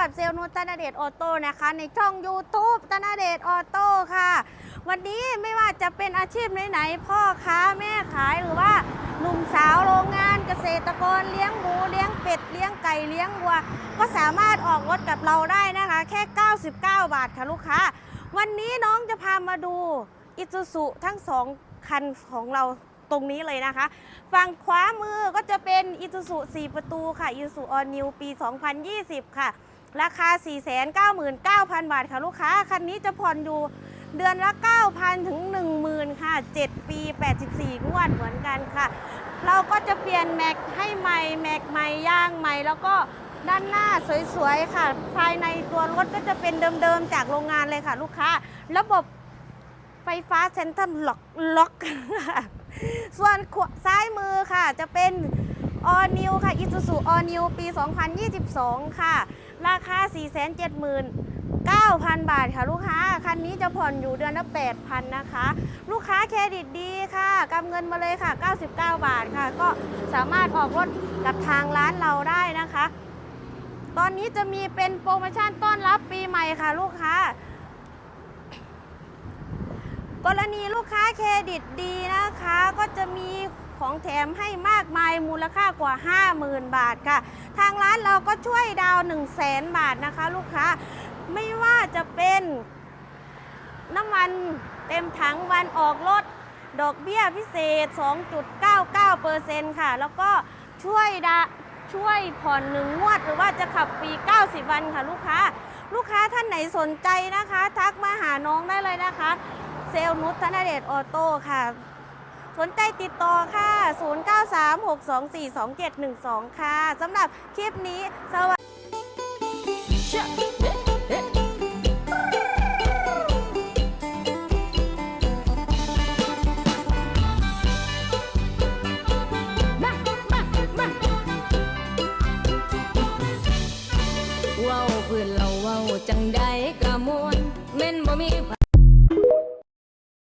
กับเซลล์นุชธนเดชออโต้นะคะ ในช่อง YouTube ธนเดชออโต้ค่ะ วันนี้ไม่ว่าจะเป็นอาชีพไหนๆพ่อค้าแม่ขายหรือว่าหนุ่มสาวโรงงานเกษตรกรเลี้ยงหมูเลี้ยงเป็ดเลี้ยงไก่เลี้ยงวัว ก็สามารถออกรถกับเราได้นะคะ แค่ 99 บาทค่ะลูกค้า วันนี้น้องจะพามาดูอิซูซุทั้งสองคันของเราตรงนี้เลยนะคะ ฝั่งขวามือก็จะเป็นอิซูซุ4ประตูค่ะอิซูซุออนิวปี 2020 ค่ะ ราคา 499,000 บาทค่ะลูกค้า คันนี้จะผ่อนอยู่เดือนละ 9,000 ถึง 10,000 ค่ะ 7 ปี 84 งวดเหมือนกันค่ะ เราก็จะเปลี่ยนแม็กให้ใหม่ แม็กใหม่ย่างใหม่ แล้วก็ด้านหน้าสวยๆ ค่ะ ภายในตัวรถก็จะเป็นเดิมๆ จากโรงงานเลยค่ะ ลูกค้า ระบบไฟฟ้าเซ็นทรัลล็อกล็อก ส่วนขวาซ้ายมือค่ะจะเป็น ออนิวค่ะอิซูซูออนิวปี 2022 ค่ะ ราคา 479,000 บาทค่ะ ลูกค้า คันนี้จะผ่อนอยู่เดือนละ 8,000 นะคะ ลูกค้าเครดิตดีค่ะ กำเงินมาเลยค่ะ 99 บาทค่ะ ก็สามารถออกรถกับทางร้านเราได้นะคะ ตอนนี้จะมีเป็นโปรโมชั่นต้อนรับปีใหม่ค่ะ ลูกค้ากรณีลูกค้าเครดิตดีนะคะ ก็จะ ของแถมให้มากมายมูลค่ากว่า 50,000 บาทค่ะ ทางร้านเราก็ช่วยดาว 1 0 0 0 0 0บาทนะคะ ลูกค้าไม่ว่าจะเป็นน้ำมันเต็มถังวันออกรถดอกเบี้ยพิเศษ 2.99%ค่ะ แล้วก็ช่วยดาช่วยผ่อนหนึ่งงวดหรือว่าจะขับฟรี 90 วันค่ะลูกค้า ลูกค้าท่านไหนสนใจนะคะ ทักมาหาน้องได้เลยนะคะ เซลนุชธนเดชออโต้ค่ะ สนใจติดต่อค่ะ 0936242712 ค่ะสำหรับคลิปนี้สวัสดีว้าวเพื้นเราว้าวจังใดกระมวลแม่นบ่มี